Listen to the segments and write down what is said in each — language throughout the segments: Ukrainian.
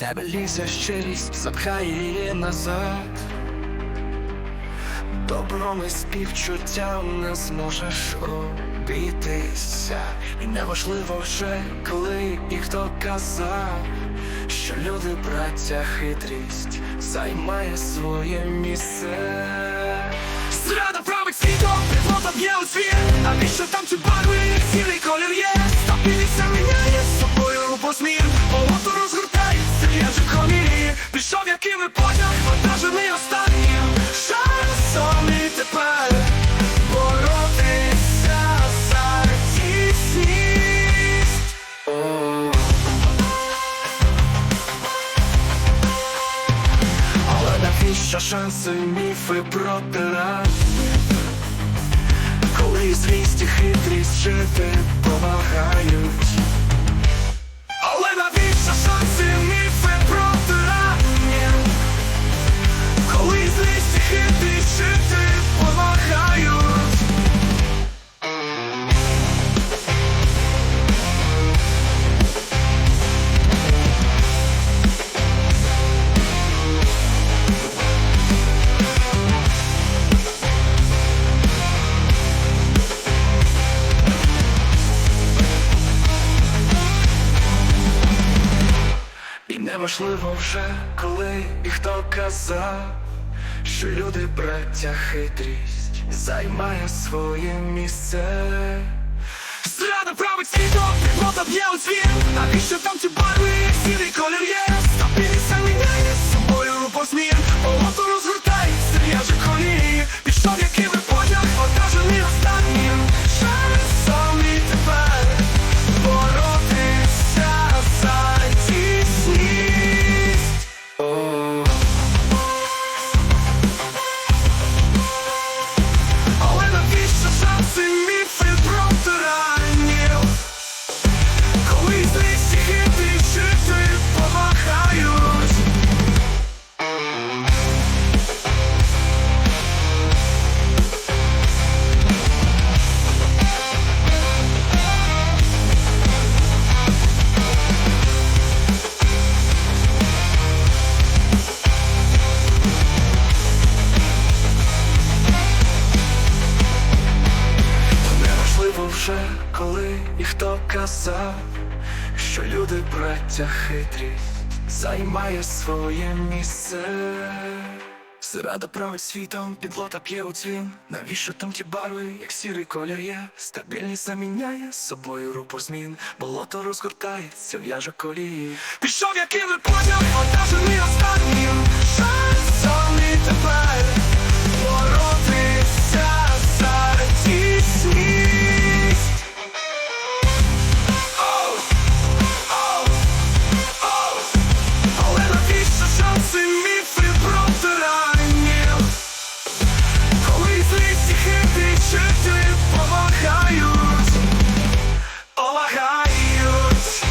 Стабілізує щирість, запхає її назад. Добром і співчуттям не зможеш обійтися І неважливо вже, коли і хто казав, що люди, браття, хитрість займає своє місце. Зрада править світом, підлота б'є у світ Навіщо там ці барви, сірий колір є навіщо шанси, міфи протирати? Коли злість і хитрість жити помагають неважливо вже, коли і хто казав, що люди, браття, хитрість займає своє місце. Зрада править світом, підлота б'є у світ Навіщо там ці барви, як сірий колір є і хто казав, що люди, браття, хитрість займає своє місце. Зрада править світом, підлота п'є у цвін. Навіщо там ті барви, як сірий колір є? Стабільність заміняє з собою рупор змін. Болото розгортається, в'яже колії. Пішов якими потяг, вантажений останнім. Шансом і тепер хитрість помагають, помагають.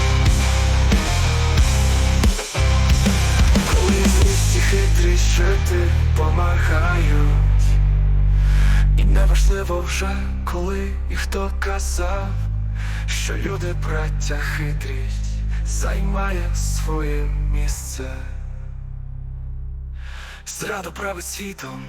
Коли злість і хитрість помагають. І неважливо вже, коли і хто казав, що люди, браття, хитрість займає своє місце. Зрада править світом,